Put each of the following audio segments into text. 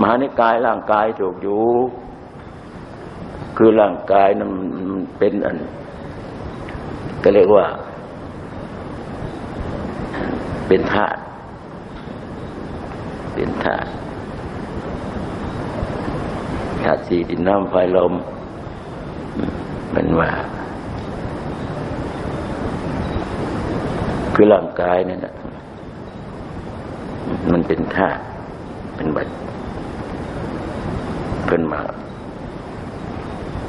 มหานิกายร่างกายถูกอยู่ คือร่างกายนั้นมันเป็นอัน ก็เรียกว่า เป็นธาตุเป็นธาตุธาตุสี่ดินน้ำไฟลมอืมมันว่า คือร่างกายนั่นนะมันเป็นธาตุเป็นบัต ขึ้นมา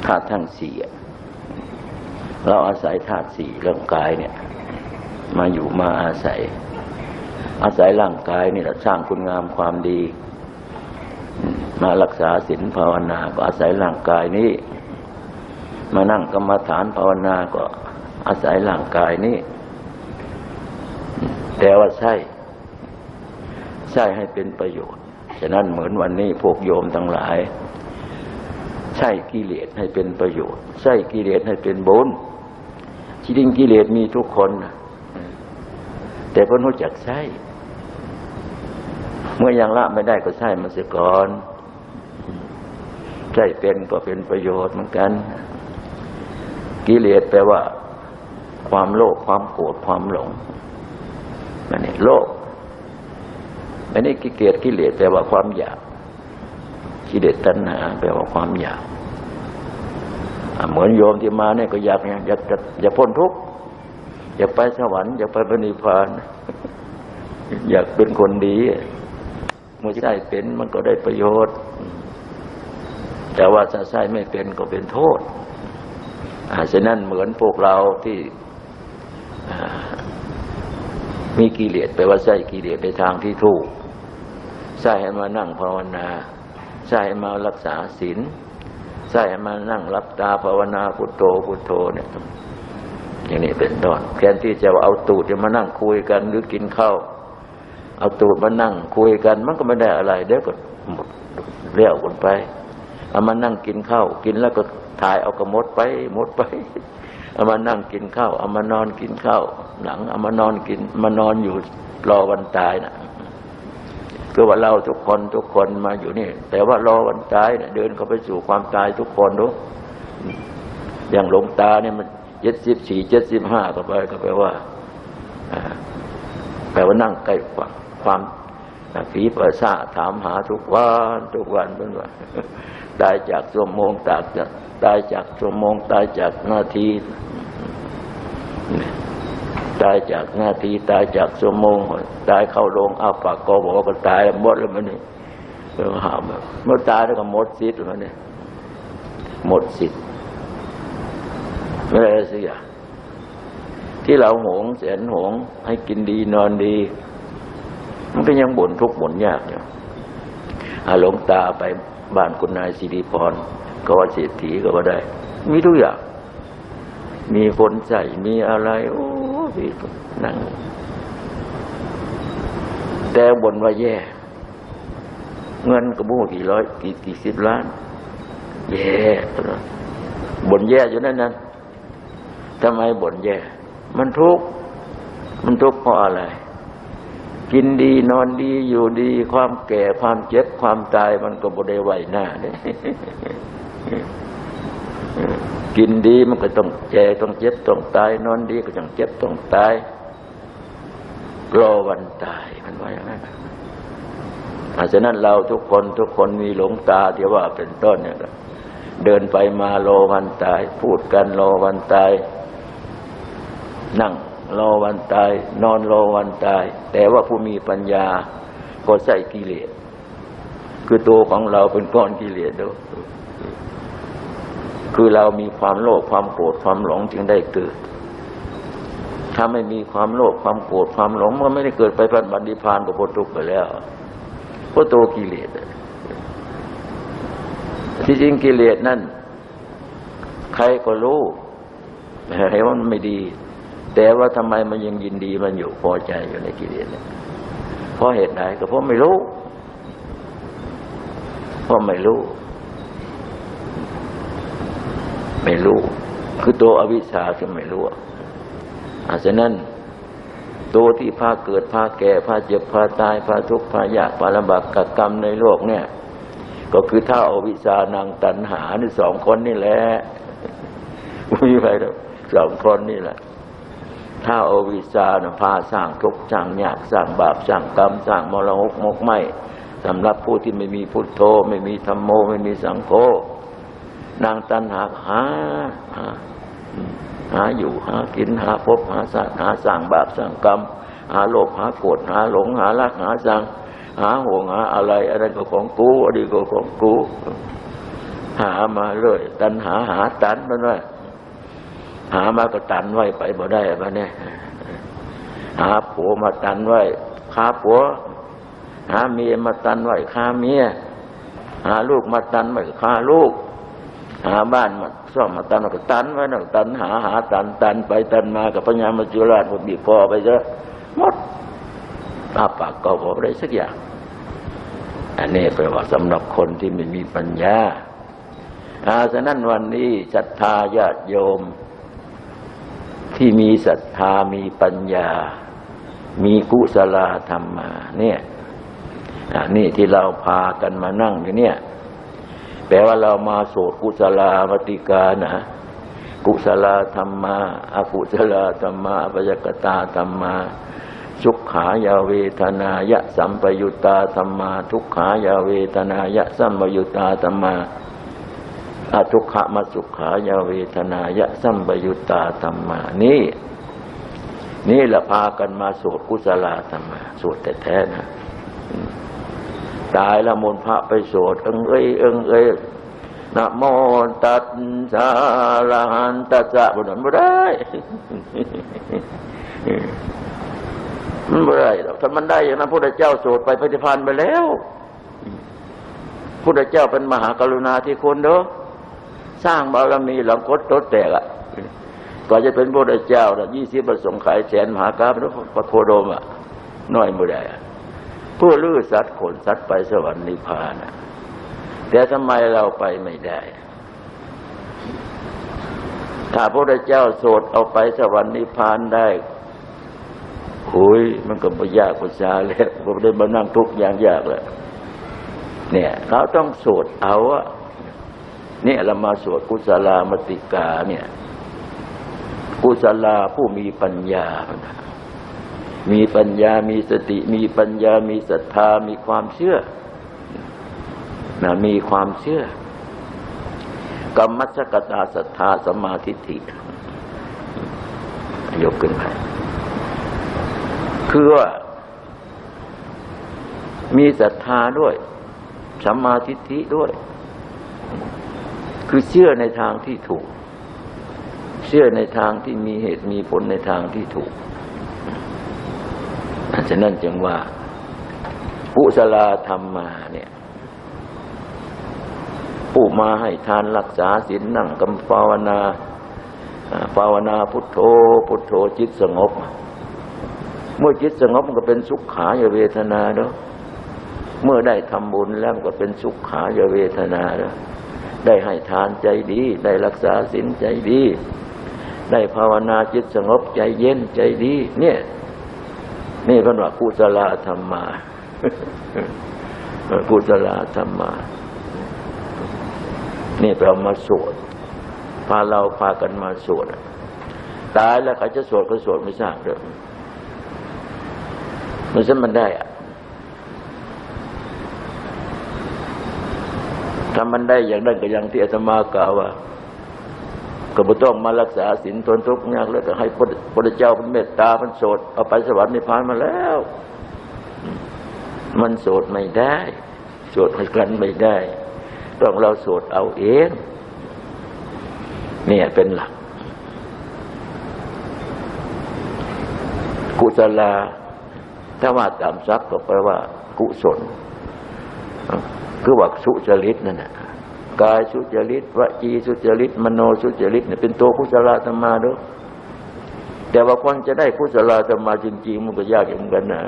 ธาตุทั้งสี่เราอาศัยธาตุสี่ร่างกายเนี่ย มาอยู่มาอาศัย อาศัยร่างกายนี่แหละสร้างคุณงามความดี มารักษาศีลภาวนา ก็อาศัยร่างกายนี้ มานั่งกรรมฐานภาวนาก็อาศัยร่างกายนี้ แต่ว่าใช่ใช่ให้เป็นประโยชน์ ฉะนั้นเหมือนวันนี้พวกโยมทั้งหลาย ใช่กิเลสให้เป็นประโยชน์ ใช่กิเลสให้เป็นบุญที่จริงกิเลสมีทุกคนแต่เพราะรู้จักใช่เมื่อยังละไม่ได้ก็ใช่มาเสียก่อนใช่เป็นก็เป็นประโยชน์เหมือนกัน กิเลสแปลว่า ความโลภความโกรธความหลงนั่นเองโลภไม่ได้กิเกียจกิเลสแปลว่าความอยาก กิเลสตัณหาแปลว่าความอยากเหมือนโยมที่มาเนี่ยก็อยากอยากอยากอยากอยากพ้นทุกข์อยากไปสวรรค์อยากไปพระนิพพาน อยากเป็นคนดีเมื่อใช่เป็นมันก็ได้ประโยชน์ แต่ว่าถ้าใช่ไม่เป็นก็เป็นโทษอ่าฉะนั้นเหมือนพวกเราที่มีกิเลสแปว่าใช่กิเลสในทางที่ถูกใช่ให้มานั่งภาวนา ใช้มารักษาศีลใช้มานั่งรับตาภาวนาพุทโธพุทโธเนี่ยอย่างนี้เป็นต้นแทนที่จะเอาตูดจะมานั่งคุยกันหรือกินข้าวเอาตูดมานั่งคุยกันมันก็ไม่ได้อะไร เดี๋ยวก็หมดเลี้ยวกันไปเอามานั่งกินข้าวกินแล้วก็ถ่ายเอากระมดไปหมดไปเอามานั่งกินข้าวเอามานอนกินข้าวหลังเอามานอนกินมานอนอยู่รอวันตายน่ะ คือว่าเราทุกคนทุกคนมาอยู่นี่ แต่ว่ารอวันตายเนี่ยเดินเข้าไปสู่ความตายทุกคนรู้อย่างหลวงตาเนี่ยมันเจ็ดสิบสี่เจ็ดสิบห้าก็ไปก็แปลว่าแปลว่านั่งใกล้ความความผีประสาถามหาทุกวันทุกวันเป็นว่าตายจากชั่วโมงตายจากตายจากชั่วโมงตายจากนาที ตายจากนาทีตายจากชั่วโมงตายเข้าโรงอาปากกอบอกว่าก็ตายแล้วหมดแล้วมันนี่เออหาแบบเมื่อตายแล้วก็หมดสิทธิ์แล้วมันนี่หมดสิทธิ์ไม่ได้สิอะที่เราหวงแสนหวงให้กินดีนอนดี มันก็ยังบ่นทุกข์บ่นยากอยู่อาหลงตาไปบ้านคุณนายสิริพรก็ว่าเศรษฐีก็ว่าได้ มีทุกอย่างมีคนใส่มีอะไรโอ้ พี่นั่งแต่บ่นว่าแย่ เงินก็บู้กี่ร้อยกี่กี่สิบล้าน แย่บ่นแย่อยู่นั่นนั่นทำไมบ่นแย่ มันทุกข์มันทุกข์เพราะอะไร กินดีนอนดีอยู่ดี ความแก่ความเจ็บความตายมันก็บ่ได้ไหวหน้าเลย กินดีมันก็ต้องแก่ต้องเจ็บต้องตาย นอนดีก็ต้องเจ็บต้องตายรอวันตายมันว่าอย่างนั้นอาฉะนั้นเราทุกคนทุกคนมีหลงตาที่ว่าเป็นต้นเนี่ยเดินไปมารอวันตาย พูดกันรอวันตาย นั่งรอวันตาย นอนรอวันตาย แต่ว่าผู้มีปัญญาก็ใส่กิเลสคือตัวของเราเป็นก้อนกิเลสด้วย คือเรามีความโลภความโกรธความหลงจึงได้เกิด ถ้าไม่มีความโลภความโกรธความหลงมันไม่ได้เกิดไปพันบันดิพานกับพ้นทุกข์ไปแล้วเพราะตัวกิเลสที่จริงกิเลสนั่น ใครก็รู้เห็นว่ามันไม่ดี แต่ว่าทำไมมันยังยินดีมันอยู่พอใจอยู่ในกิเลสเนี่ยเพราะเหตุใดก็เพราะไม่รู้เพราะไม่รู้ ไม่รู้ คือตัวอวิชชาที่ไม่รู้อาฉะนั้นตัวที่พาเกิดพาแก่พาเจ็บพาตายพาทุกข์พายากพาลำบากกับกรรมในโลกเนี่ย ก็คือเท่าอวิชานางตันหานี่สองคนนี่แหละไม่มีใครหรอกสองคนนี่แหละถ้าอวิชานะพาสร้างทุกข์สร้างยากสร้างบาปสร้างกรรมสร้างมรหกมกไหมสำหรับผู้ที่ไม่มีพุทโธ ไม่มีธรรมโม ไม่มีสังโฆ นางตันหาหาหาหาอยู่หากินหาพบหาสัตว์หาสร้างบาปสร้างกรรม หาโลภหาโกรธหาหลงหารักหาสั่งหาห่วงหาอะไรอะไรก็ของกูอันนี้ก็ของกู หามาเลยตันหาหาตันมันว่าหามาก็ตันไว้ไปบ่ได้บ้าเนี่ยหาผัวมาตันไว้ฆ่าผัว หาเมียมาตันไว้ฆ่าเมียหาลูกมาตันไว้ฆ่าลูก หาบ้านมาซ่อมมาตันก็ตันไว้น่ะตันหาหาตันตันไปตันมากับพญามาจุราชก็บีบคอไปซะหมดอาปากก็บอกได้สักอย่าง อันนี้แปลว่าสำหรับคนที่ไม่มีปัญญาอาฉะนั้นวันนี้ศรัทธาญาติโยม ที่มีศรัทธามีปัญญา มีกุศลธรรมมาเนี่ยอ่านี่ที่เราพากันมานั่งอยู่เนี่ย แปลว่าเรามาโสดกุศลามติกานะ กุศลธรรมาอากุศลธรรมาปยกตาธรรมาสุขขายาเวทนายะสัมปยุตตาธรรมา ทุกขายาเวทนายะสัมปยุตตาธรรมาอทุกขมาสุขขายาเวทนายะสัมปยุตตาธรรมานี่นี่แหละพากันมาสวดกุศลธรรมาสวดแต่แท้ๆนะ ตายล้วมนพระไปสวดเอิงเอ้ยเอิงเอ้ยนะโมตัสสะอะระหันตัสสะบนนั้นไม่ได้มันไม่ได้หรอกถ้ามันได้อย่างนั้นพระเจ้าโสดไปปฏิพันธ์ไปแล้วพระเจ้าเป็นมหากรุณาธิคุณเด้อสร้างบารมีหลังคดตดแตกอะก่อนจะเป็นพระเจ้านะยี่สิบประสงค์ขายแสนมหากราบแล้วพระโคโดมอะน้อยไม่ได้อะ ผู้ลื้อสัตว์ขนสัตว์ไปสวรรค์นิพพานอะแต่ทำไมเราไปไม่ได้ ถ้าพระเจ้าโสดเอาไปสวรรค์นิพพานได้หุยมันก็ไม่ยากภาษาเลยผมได้มานั่งทุกข์อย่างยากเลยเนี่ย เราต้องสวดเอาอะเนี่ยเรามาสวดกุศลามติกาเนี่ย กุศลาผู้มีปัญญา มีปัญญา มีสติ มีปัญญา มีศรัทธา มีความเชื่อนะมีความเชื่อกรรมัชกตาศรัทธาสมมาทิฏฐิยกขึ้นไปคือว่า มีศรัทธาด้วยสัมมาทิฏฐิด้วย คือเชื่อในทางที่ถูก เชื่อในทางที่มีเหตุมีผลในทางที่ถูก ฉะนั้นจึงว่ากุศลธรรมมาเนี่ยผู้มาให้ทานรักษาศีลนั่งกำภาวนาภาวนาพุทโธ พุทโธจิตสงบ เมื่อจิตสงบมันก็เป็นสุขขายเวทนาเนาะเมื่อได้ทำบุญแล้วมันก็เป็นสุขขายเวทนาเนาะได้ให้ทานใจดี ได้รักษาศีลใจดี ได้ภาวนาจิตสงบใจเย็นใจดี เนี่ย นี่เป็นว่ากุศลธรรมมากุศลธรรมมา นี่เรามาสวดพาเราพากันมาสวดตายแล้วใครจะสวดก็สวดไม่ทราบเด้อมันจะมันได้อะถ้ามันได้อย่างนั้นก็อย่างที่อาตมากล่าวว่า ก็บ่ต้องมารักษาศีลทนทุกข์ยากแล้วก็ให้พระเจ้าเป็นเมตตามันโสดเอาไปสวรรค์นิพพานมาแล้ว มันโสดไม่ได้โสดให้กันไม่ได้ ต้องเราโสดเอาเอง เนี่ยเป็นหลัก กุศลาถ้าว่าตามซักก็แปลว่า กุศล คือว่าสุจริตนั่นแหละ กายสุจริตวจีสุจริตมโนสุจริตเนี่ยเป็นตัวกุศลธรรมาด้วยแต่ว่าคนจะได้กุศลธรรมาจริงๆมันก็ยากเหมือนกันนะ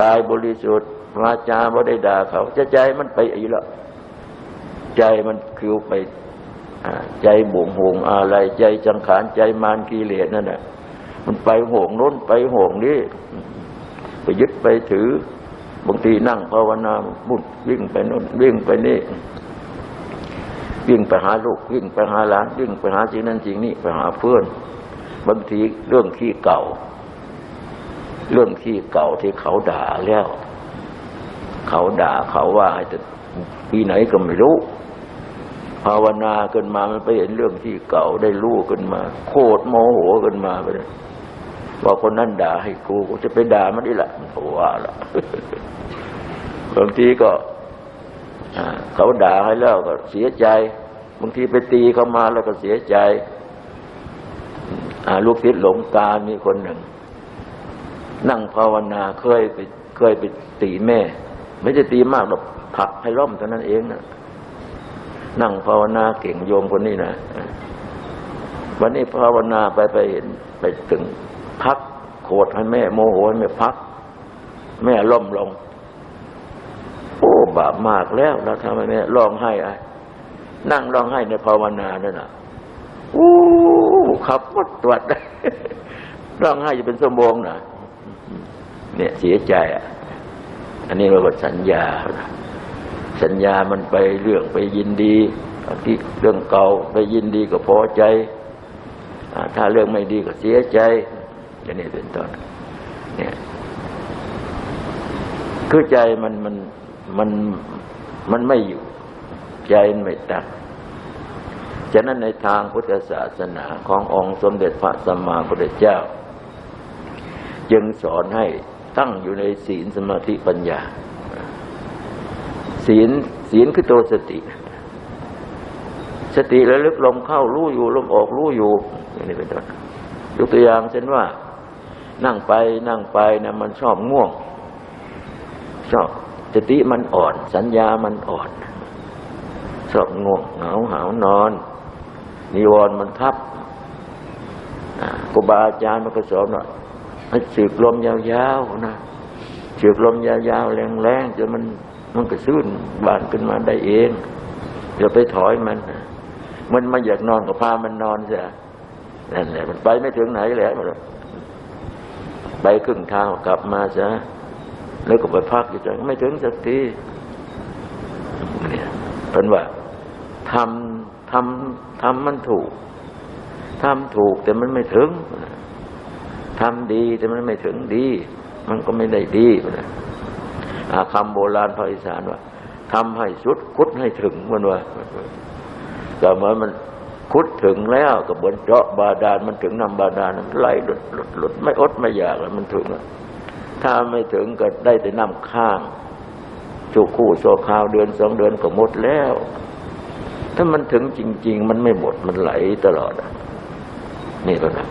กายบริสุทธิ์วาจาไม่ได้ด่าเขาจะใจมันไปอีกแล้วใจมันคือไปใจบ่งหงอะไร ใจจังขานใจมานกิเลสนั่นแหละมันไปโหงโน้นไปโหงนี้ไปยึดไปถือบางทีนั่งภาวนาบุดวิ่งไปโน่นวิ่งไปนี่ วิ่งไปหาลูกวิ่งไปหาหลานวิ่งไปหาสิ่งนั้นสิ่งนี้ไปหาเพื่อนบางทีเรื่องที่เก่า เรื่องที่เก่าที่เขาด่าแล้ว เขาด่าเขาว่าให้แต่ปีไหนก็ไม่รู้ ภาวนาขึ้นมามันไปเห็นเรื่องที่เก่าได้รู้ขึ้นมา โคตรโมโหขึ้นมาไปเลยว่าคนนั้นด่าให้กูกูจะไปด่ามันนี่แหละมันว่าละบางทีก็ เขาด่าให้แล้วก็เสียใจบางทีไปตีเขามาแล้วก็เสียใจลูกศิษย์หลงตามีคนหนึ่ง นั่งภาวนาเคยไปเคยไปตีแม่ ไม่ได้ตีมากหรอกผลักให้ร่อมเท่านั้นเองนะนั่งภาวนาเก่งโยมคนนี้นะวันนี้ภาวนาไปไปเห็นไปถึงพักโคตรให้แม่โมโหให้แม่พัก แม่ล่มลง บาปมากแล้วเราทำไมแม่ร้องไห้ไอ้นั่งร้องไห้ในภาวนานั่นน่ะโอ้ขับรถตรวจร้องไห้จะเป็นสมองนะเนี่ยเสียใจอะ อันนี้เราก็สัญญา สัญญามันไปเรื่องไปยินดีที่เรื่องเก่าไปยินดีก็พอใจอถ้าเรื่องไม่ดีก็เสียใจอย่างนี้เป็นต้นเนี่ยคือใจมันมัน มันมันไม่อยู่ ใจไม่ตั้งฉะนั้นในทางพุทธศาสนาขององค์สมเด็จพระสัมมาสัมพุทธเจ้า จึงสอนให้ตั้งอยู่ในศีลสมาธิปัญญา ศีลศีลคือตัวสติ สติระลึกลมเข้ารู้อยู่ลมออกรู้อยู่อย่างนี้เป็นต้นยกตัวอย่างเช่นว่า นั่งไปนั่งไปนะมันชอบง่วง ชอบ สติมันอ่อน สัญญามันอ่อนชอบง่วงเหงาหาวนอน นิวรณ์มันทับครูบาอาจารย์มันก็สอนว่าให้สืบลมยาวๆนะสืบลมยาวๆแรงๆจนมันมันก็ซื่นบานขึ้นมาได้เองอย่าไปถอยมัน มันมาอยากนอนก็พามันนอนเสียนั่นแหละมันไปไม่ถึงไหนแล้วไปครึ่งทางกลับมาซะ แล้วก็ไปพักอยู่จังไม่ถึงสักทีเนี่ยเป็นว่าทำทำทำมันถูกทำถูกแต่มันไม่ถึงทำดีแต่มันไม่ถึงดี มันก็ไม่ได้ดีนะคำโบราณภาคอีสานว่าทำให้สุดคุดให้ถึงมันว่าก็เมื่อมันคุดถึงแล้วก็บนเจาะบาดาลมันถึงนำบาดาลไหลหลุดหลุดหลุดไม่อดไม่อยากแล้วมันถึงแล้ว ถ้าไม่ถึงก็ได้แต่น้ำข้างจุคู่โซคาวเดือนสองเดือนก็หมดแล้ว ถ้ามันถึงจริง ๆ มันไม่หมดมันไหลตลอดนี่ก็นะ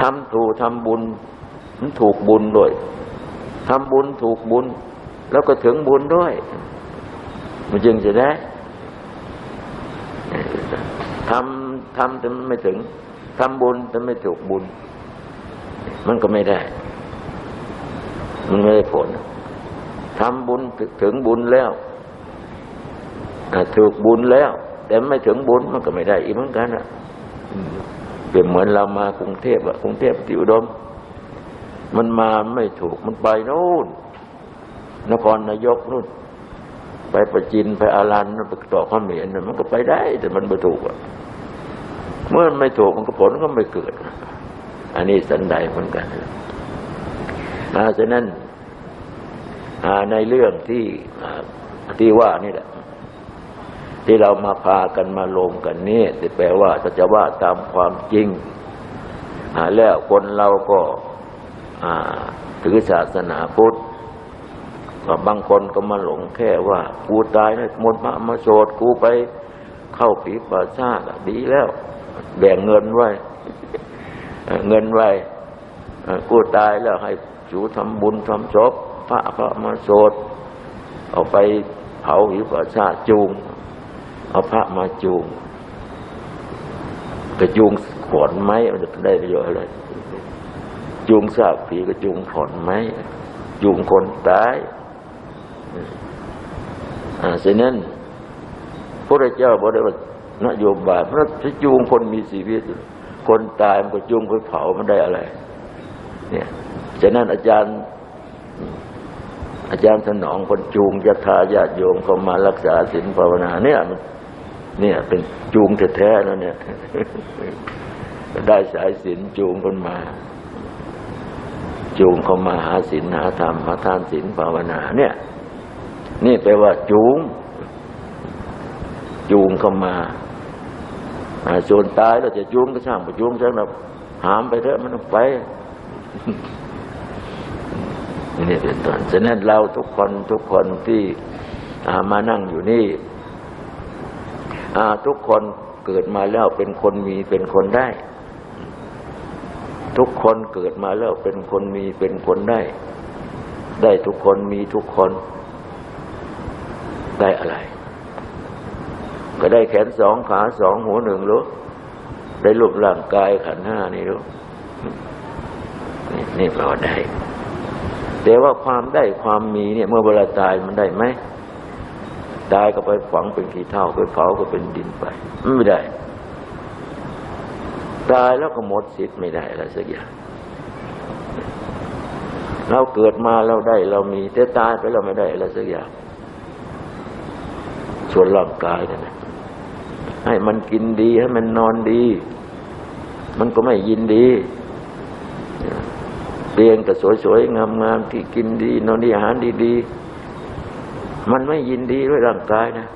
ทำถูกทำบุญมันถูกบุญด้วยทำบุญถูกบุญ แล้วก็ถึงบุญด้วย มันจึงจะได้ทำทำแต่ไม่ถึงทำบุญแต่ไม่ถูกบุญ มันก็ไม่ได้ มันไม่ได้ผลทำบุญถึงบุญแล้วถูกบุญแล้ว แต่ไม่ถึงบุญมันก็ไม่ได้อีกเหมือนกันอะเปรียบเหมือนเรามากรุงเทพอะกรุงเทพติวดม มันมาไม่ถูกมันไปโน่นนครนายกนู่นไปประจินไปอารันไปต่อข้ามเหมียนมันก็ไปได้ แต่มันไม่ถูกอะเมื่อมันไม่ถูกมันก็ผลก็ไม่เกิด อันนี้สันใดเหมือนกัน นะฉะนั้นในเรื่องที่ที่ว่านี่แหละ ที่เรามาพากันมาลงกันนี่แปลว่าถ้าจะว่าตามความจริงแล้วคนเราก็ถือศาสนาพุทธก็บางคนก็มาหลงแค่ว่า กูตายแล้มนต์พระมาโสดกูไปเข้าปีปราชาติดีแล้ว แบ่งเงินไว้ เงินไว้กูตายแล้วให้ จูทำบุญทำศพพระพระมาโสดเอาไปเผาหิวประชาจูง เอาพระมาจูงกระจูงขอนไม้มันจะได้ประโยชน์อะไรจูงซากผีกระจูงขอนไม้จูงคนตายอ่าฉะนั้นพระเจ้าบอกได้ว่านโยบายพระจะจูงคนมีชีวิต คนตายมันก็จูงไปเผามันได้อะไร เนี่ย ฉะนั้นอาจารย์ อาจารย์สนองคนจูงยะทาญาติโยมเข้ามารักษาศีลภาวนาเนี่ยมันเนี่ยเป็นจูงแท้ๆแล้วเนี่ย ได้สายศีลจูงคนมา จูงเข้ามาหาศีลหาธรรมหาทานศีลภาวนา เนี่ย นี่แปลว่าจูง จูงเข้ามาอ่าส่วนตายเราจะจูงก็ช่างไปจูงช่างเราหามไปเถอะมันต้องไป นี่เป็นต้นฉะนั้นเราทุกคนทุกคนที่มานั่งอยู่นี่ทุกคนเกิดมาแล้วเป็นคนมีเป็นคนได้ ทุกคนเกิดมาแล้วเป็นคนมีเป็นคนได้ ได้ทุกคนมีทุกคนได้อะไร ก็ได้แขนสองขาสองหัวหนึ่งรู้ได้รูปร่างกายขันห้านี่รู้นี่นี่แปลว่าได้ แต่ว่าความได้ความมีเนี่ย เมื่อเวลาตายมันได้ไหมตายก็ไปฝังเป็นขี้เท่าไปเผาก็เป็นดินไปมันไม่ได้ ตายแล้วก็หมดสิทธิ์ไม่ได้อะไรสักอย่างเราเกิดมาเราได้เรามี แต่ตายไปเราไม่ได้อะไรสักอย่างส่วนร่างกายนั่นให้มันกินดีให้มันนอนดี มันก็ไม่ยินดี ตียงก็สวยๆงามๆที่กินดีนอนดีอาหารดีๆมันไม่ยินดีด้วยร่างกายนะ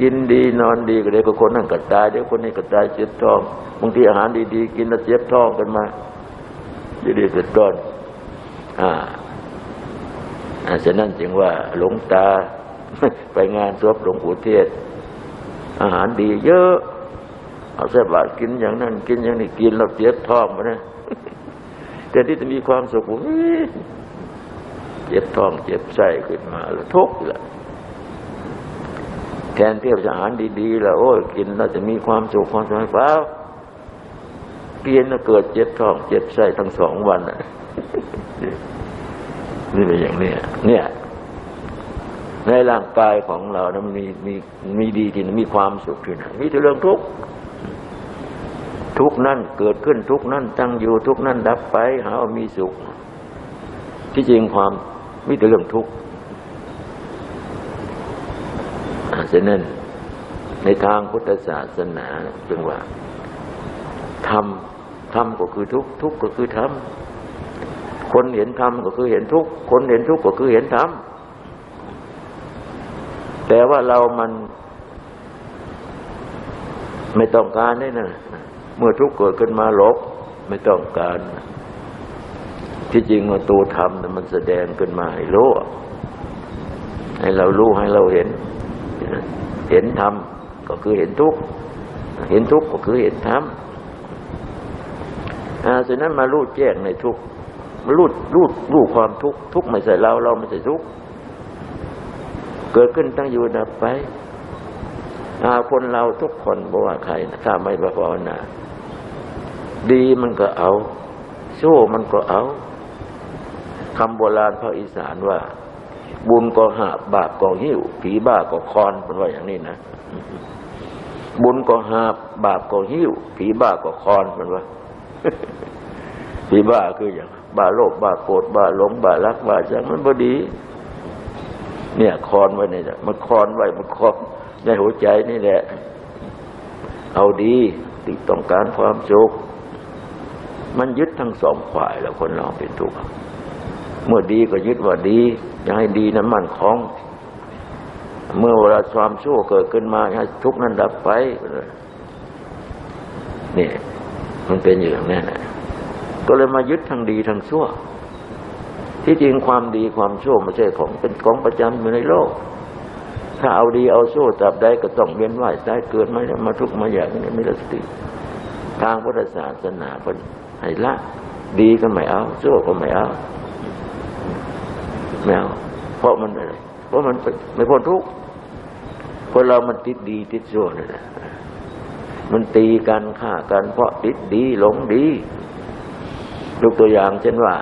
กินดีนอนดีก็เดี๋ยวก็คนนั่นก็ตายเดี๋ยวคนนี้ก็ตายเจ็บท้องบางทีอาหารดีๆ กินแล้วเจ็บท้องกันมาดีดีเป็นต้นอ่าอ่าฉะนั้นจึงว่าหลงตาไปงานศพหลวงปู่เทศ อาหารดีเยอะ เอาแซ่บากินอย่างนั้น กินอย่างนี้กินแล้วเจ็บท้องมานะ แต่ที่จะมีความสุขผมเจ็บท้องเจ็บไส้ขึ้นมาแล้วทุกข์ละแทนที่จะอาหารดีๆแล้วโอ้ยกินแล้วจะมีความสุขความสบายเปล่ากินแล้วเกิดเจ็บท้อง เจ็บไส้ทั้งสองวันนี่เป็นอย่างนี้เนี่ย ในร่างกายของเรานะมันมีมีมีดีที่มีความสุขที่ไหนมีแต่เรื่องทุกข์ ทุกนั่นเกิดขึ้นทุกนั่นตั้งอยู่ทุกนั่นดับไป หาว่ามีสุข ที่จริงความมีแต่เรื่องทุกข์ฉะนั้นในทางพุทธศาสนาจึงว่าธรรมธรรมก็คือทุกทุกก็คือธรรมคนเห็นธรรมก็คือเห็นทุกคนเห็นทุกก็คือเห็นธรรมแต่ว่าเรามันไม่ต้องการนี่นะ เมื่อทุกข์เกิดขึ้นมาลบไม่ต้องการ ที่จริงว่าตัวธรรมมันแสดงขึ้นมาให้รู้ให้เรารู้ให้เราเห็น เห็นธรรมก็คือเห็นทุกข์เห็นทุกข์ก็คือเห็นธรรมอ่าฉะนั้นมารู้แจ้งในทุกข์มารู้รู้รู้ความทุกข์ทุกข์ไม่ใช่เราเราไม่ใช่ทุกข์เกิดขึ้นตั้งอยู่ดับไปอาคนเราทุกคนบอกว่าใครถ้าไม่ภาวนา ดีมันก็เอาชั่วมันก็เอาคำโบราณภาคอีสานว่า บุญก็หาบาปก็หิ้วผีบ้าก็คอนเป็นว่าอย่างนี้นะ บุญก็หาบาปก็หิ้วผีบ้าก็คอนเป็นว่าผีบ้าคืออย่างบ้าโลภบ้าโกรธบ้าหลงบ้ารักบ้าจังมันพอดี เนี่ยคอนไว้เนี่ยมันคอนไว้มันคอนในหัวใจนี่แหละ เอาดีติดต้องการความสุข มันยึดทั้งสองฝ่ายแล้วคนเราเป็นทุกข์เมื่อดีก็ยึดว่าดีอยากให้ดีนั้นมั่นคงเมื่อเวลาความชั่วเกิดขึ้นมาให้ทุกข์นั้นดับไปนี่มันเป็นอย่างนั้นะก็เลยมายึดทั้งดีทั้งชั่ว ที่จริงความดีความชั่วไม่ใช่ของเป็นของประจำอยู่ในโลก ถ้าเอาดีเอาชั่วจับได้ก็ต้องเวียนว่ายตายเกิดมามาทุกข์มาอย่างนี้ไม่ได้สติทางพุทธศาสนาเป็น ให้ละ ดีก็ไม่เอาชั่วก็ไม่เอาไม่เอาเพราะมันอะไรเพราะมันไม่พ้นทุกข์คนเรามันติดดีติดชั่วนี่แหละมันตีกันฆ่ากัน เพราะติดดีหลงดียกตัวอย่างเช่นว่า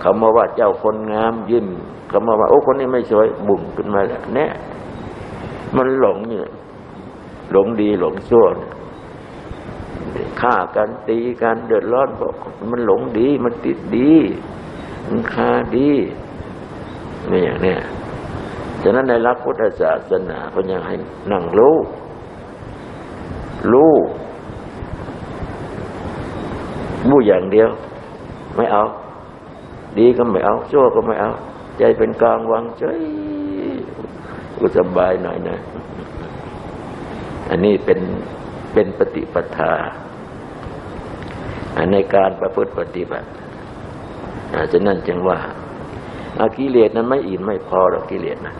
เขามาว่าเจ้าคนงามยิ้มเขามาว่าโอ้คนนี้ไม่สวยบุ่มขึ้นมาแล้วเนี่ยมันหลงเนี่ยหลงดีหลงชั่ว ฆ่ากันตีกันเดือดร้อนเพราะมันหลงดี มันติดดีมันคาดีไม่อย่างเนี้ยฉะนั้นในหลักพุทธศาสนาก็ยังให้นั่งรู้รู้รู้อย่างเดียว ไม่เอา ดีก็ไม่เอาชั่วก็ไม่เอา ใจเป็นกลางวางเฉยก็สบายหน่อยนะ อันนี้เป็นเป็นปฏิปทา ในการประพฤติปฏิบัติอาฉะนั้นจึงว่าอากิเลสนั้นไม่อิ่มไม่พอหรอกกิเลสนะ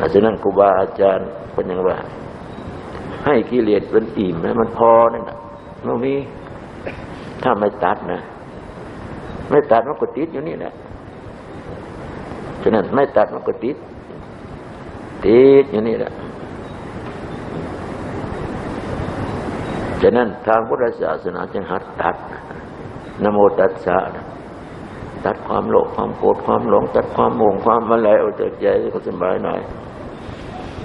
อาฉะนั้นครูบาอาจารย์เป็นอย่างว่า ให้กิเลสเป็นอิ่มนะมันพอนั่นนะมันมีถ้าไม่ตัดนะไม่ตัดมันก็ติดอยู่นี่แหละฉะนั้นไม่ตัดมันก็ติดติดอยู่นี่แหละ ฉะนั้นทางพุทธศาสนาจึงหัดตัดนโมตัสสะตัดความโลภความโกรธความหลง ตัดความโมงความอะไรเอาจากใจก็สบายหน่อย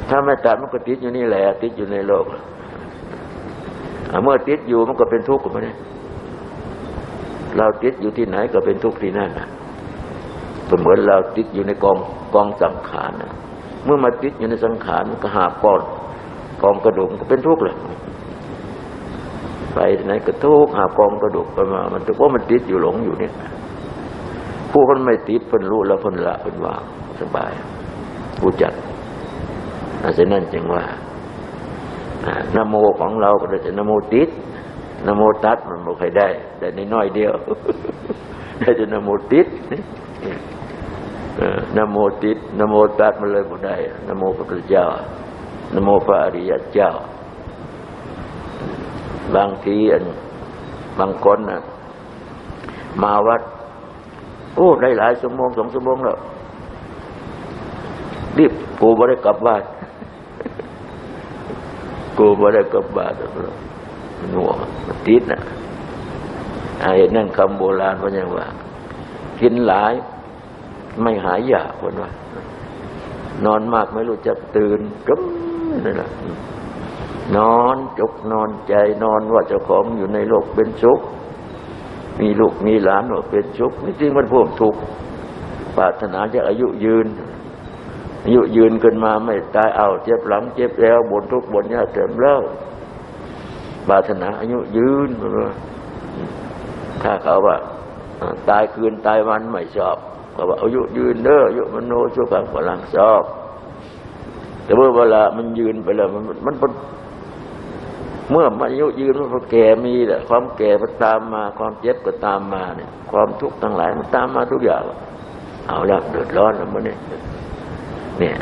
ถ้าไม่ตัดมันก็ติดอยู่นี่แหละ ติดอยู่ในโลกเมื่อติดอยู่มันก็เป็นทุกข์กันไหมเนี่ยเราติดอยู่ที่ไหนก็เป็นทุกข์ที่นั่นนะเหมือนเราติดอยู่ในกองกองสังขารนะเมื่อมาติดอยู่ในสังขารมันก็หาก้อนกองกระดูกก็เป็นทุกข์เลย ไปไหนก็ทุกหากองกระดูกไปมา มันถือว่ามันติดอยู่หลงอยู่เนี่ยผู้คนไม่ติดเพิ่นรู้แล้วเพิ่นละเพิ่นวางสบายผู้จัดอาศัยนั่นจึงว่านโมของเราก็จะนโมติดนโมตัดมันไม่เคยได้ แต่ในน้อยเดียวได้จะนโมติดนโมติดนโมตัดมันเลยบ่ได้นโมพระพุทธเจ้านโมพระอริยเจ้า บางทีอันบางคนนะมาวัดโอ้ได้หลายชั่วโมงสองชั่วโมงแล้วรีบกูบ่ได้กลับบ้านกูบ่ได้กลับบ้านแล้วหน่วงติดนะไอ้นั่นคำโบราณว่าอย่างว่า กินหลาย ไม่หายอยากคนว่า นอนมากไม่รู้จักตื่นจุ๊บนั่นแหละ นอนจุกนอนใจนอนว่าเจ้าของอยู่ในโลกเป็นสุข มีลูกมีหลานว่าเป็นสุขนี่จริงมันพวงทุกข์ปรารถนาจะอายุยืน อายุยืนขึ้นมาไม่ตายเอาเจ็บหลังเจ็บแล้วบนทุกบนยากเต็มแล้วปรารถนาอายุยืนถ้าเขาว่า ตายคืนตายวันไม่ชอบก็ว่าอายุยืนเด้ออายุมโนชั่วกลางพลังชอบ แต่เมื่อเวลามันยืนไปแล้วมันมันมัน เมื่อมันอายุยืนมันก็แก่มีแหละความแก่มันตามมา ความเจ็บก็ตามมาเนี่ย ความทุกข์ทั้งหลายมันตามมาทุกอย่าง เอาละเดือดร้อนแล้วมันเนี่ยเนี่ย